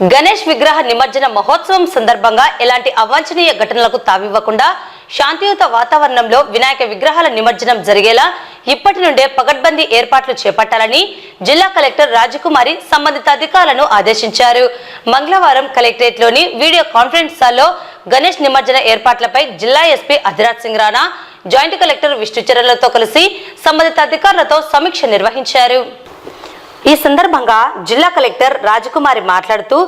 గణేష్ విగ్రహ నిమజ్జన మహోత్సవం సందర్భంగా ఎలాంటి అవాంఛనీయ ఘటనలకు తావివ్వకుండా శాంతియుత వాతావరణంలో వినాయక విగ్రహాల నిమజ్జనం జరిగేలా ఇప్పటి నుండే పగడ్బందీ ఏర్పాట్లు చేపట్టాలని జిల్లా కలెక్టర్ రాజకుమారి సంబంధిత అధికారులను ఆదేశించారు. మంగళవారం కలెక్టరేట్లోని వీడియో కాన్ఫరెన్స్ హాల్లో గణేష్ నిమజ్జన ఏర్పాట్లపై జిల్లా SP Adhiraj Singh Rana joint collector విష్ణుచరణలతో కలిసి సంబంధిత అధికారులతో సమీక్ష నిర్వహించారు. ఈ సందర్భంగా జిల్లా కలెక్టర్ రాజకుమారి మాట్లాడుతూ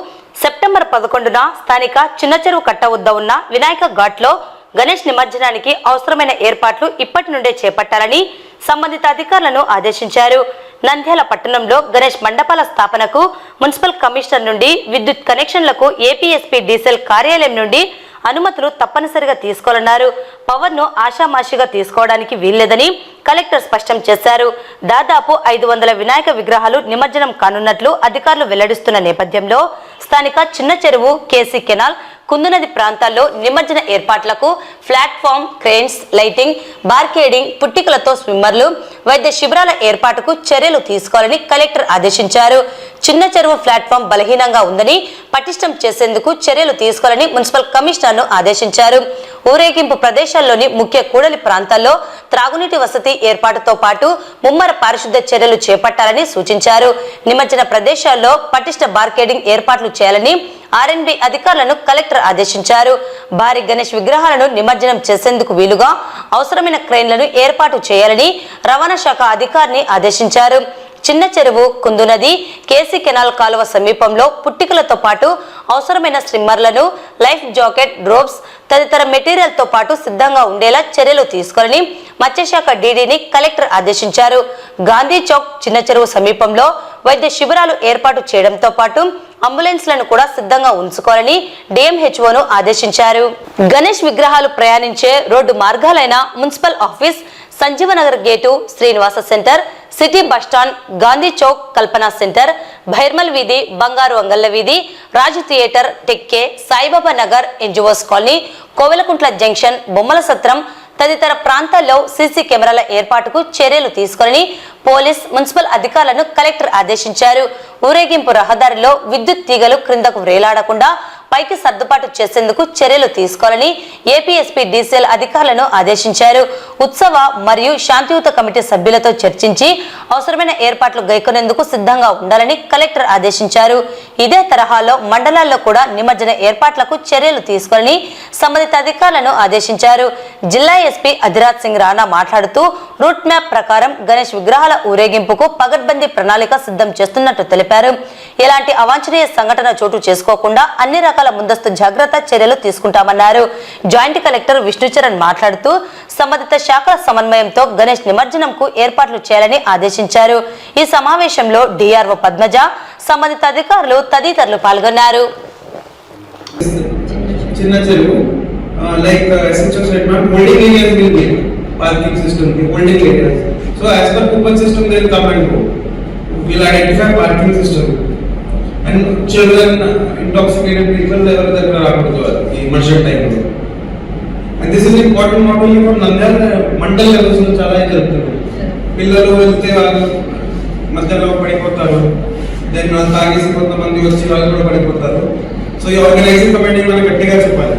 సెప్టెంబర్ పదకొండున స్థానిక చిన్న చెరువు కట్ట వద్ద ఉన్న వినాయక ఘాట్లో గణేష్ నిమజ్జనానికి అవసరమైన ఏర్పాట్లు ఇప్పటి నుండే చేపట్టాలని సంబంధిత అధికారులను ఆదేశించారు. నంద్యాల పట్టణంలో గణేష్ మండపాల స్థాపనకు మున్సిపల్ కమిషనర్ నుండి విద్యుత్ కనెక్షన్లకు ఏపీఎస్పీ డీసెల్ కార్యాలయం నుండి అనుమతులు తప్పనిసరిగా తీసుకోవాలన్నారు. పవర్ను ఆషామాషిగా తీసుకోవడానికి వీల్లేదని కలెక్టర్ స్పష్టం చేశారు. దాదాపు ఐదు వందల వినాయక విగ్రహాలు నిమజ్జనం కానున్నట్లు అధికారులు వెల్లడిస్తున్న నేపథ్యంలో స్థానిక చిన్న చెరువు కేసీ కెనాల్ కుందునది ప్రాంతాల్లో నిమజ్జన ఏర్పాట్లకు ప్లాట్ఫామ్ క్రేన్స్ లైటింగ్ బార్కేడింగ్ పుట్టికలతో స్విమ్మర్లు వైద్య శిబిరాల ఏర్పాటుకు చర్యలు తీసుకోవాలని కలెక్టర్ ఆదేశించారు. చిన్న చెరువు ప్లాట్ఫామ్ బలహీనంగా ఉందని పటిష్టం చేసేందుకు చర్యలు తీసుకోవాలని మున్సిపల్ కమిషనర్ను ఆదేశించారు. ఊరేగింపు ప్రదేశాల్లోని ముఖ్య కూడలి ప్రాంతాల్లో త్రాగునీటి వసతి ఏర్పాటుతో పాటు ముమ్మర పారిశుద్ధ చర్యలు చేపట్టాలని సూచించారు. నిమజ్జన ప్రదేశాల్లో పటిష్ట బార్కేడింగ్ ఏర్పాట్లు చేయాలని ఆర్ఎన్బి అధికారులను కలెక్టర్ ఆదేశించారు. భారీ గణేష్ విగ్రహాలను నిమజ్జనం చేసేందుకు వీలుగా అవసరమైన క్రెయిన్లను ఏర్పాటు చేయాలని రవాణా శాఖ అధికారిని ఆదేశించారు. చిన్న చెరువు కుందునది కేసీ కెనాల్ కాలువ సమీపంలో పుట్టికలతో పాటు అవసరమైన స్ట్రిమ్మర్లను లైఫ్ జాకెట్ డ్రోప్స్ తదితర మెటీరియల్తో పాటు సిద్ధంగా ఉండేలా చర్యలు తీసుకోవాలని మత్స్యశాఖ డీడీని కలెక్టర్ ఆదేశించారు. గాంధీ చౌక్ చిన్న చెరువు సమీపంలో వైద్య శిబిరాలు ఏర్పాటు చేయడంతో పాటు అంబులెన్స్లను కూడా సిద్ధంగా ఉంచుకోవాలని డిఎంహెచ్ఓను ఆదేశించారు. గణేష్ విగ్రహాలు ప్రయాణించే road మార్గాలైన municipal office Sanjeevanagar gate Srinivasa centre city bus stand Gandhi Chowk Kalpana centre Bhairmal వీధి బంగారు అంగళ్ళ వీధి Raju theatre Tekke Saibaba Nagar NGOs colony Koilkuntla junction Bommala Satram తదితర ప్రాంతాల్లో సీసీ కెమెరాల ఏర్పాటుకు చర్యలు తీసుకొని పోలీస్ మున్సిపల్ అధికారులను కలెక్టర్ ఆదేశించారు. ఊరేగింపు రహదారిలో విద్యుత్ తీగలు క్రిందకు వేలాడకుండా పైకి సర్దుబాటు చేసేందుకు చర్యలు తీసుకోవాలని ఏపీఎస్పీ డీసీఎల్ అధికారులను ఆదేశించారు. ఉత్సవ మరియు శాంతియుత కమిటీ సభ్యులతో చర్చించి అవసరమైన ఏర్పాట్లు గైకొనేందుకు సిద్ధంగా ఉండాలని కలెక్టర్ ఆదేశించారు. ఇదే తరహాలో మండలాల్లో కూడా నిమజ్జన ఏర్పాట్లకు చర్యలు తీసుకోవాలని సంబంధిత అధికారులను ఆదేశించారు. జిల్లా ఎస్పీ అధిరాజ్ సింగ్ రాణా మాట్లాడుతూ రూట్ మ్యాప్ ప్రకారం గణేష్ విగ్రహాల ఊరేగింపుకు పగడ్బందీ ప్రణాళిక సిద్ధం చేస్తున్నట్టు తెలిపారు. ఎలాంటి అవాంఛనీయ సంఘటన చోటు చేసుకోకుండా అన్ని రకాల రకాల ముందస్తు జాగ్రత్త చర్యలు తీసుకుంటామన్నారు. జాయింట్ కలెక్టర్ విష్ణుచరణ్ మాట్లాడుతూ సంబంధిత శాఖల సమన్వయంతో గణేష్ నిమజ్జనంకు ఏర్పాట్లు చేయాలని ఆదేశించారు. ఈ సమావేశంలో డిఆర్ఓ పద్మజ సంబంధిత అధికారులు తదితరులు పాల్గొన్నారు. చిన్న చెరువు like essential statement holding areas will be parking సిస్టమ్కి holding areas so as per coupon system they come and go will identify parking system and children intoxicated people ఎవరి దగ్గర రాకూడదు ఈ మర్షన్ టైంలో and this is important not only from Nandyal mandal లెవెల్స్లో చాలా జరుగుతుంది. పిల్లలు వెళ్తే వాళ్ళు మధ్యలో పడిపోతారు. దెన్ తాగేసి కొంతమంది వచ్చి వాళ్ళు కూడా పడిపోతారు. సో ఈ ఆర్గనైజింగ్ కమిటీ మనం గట్టిగా చెప్పాలి.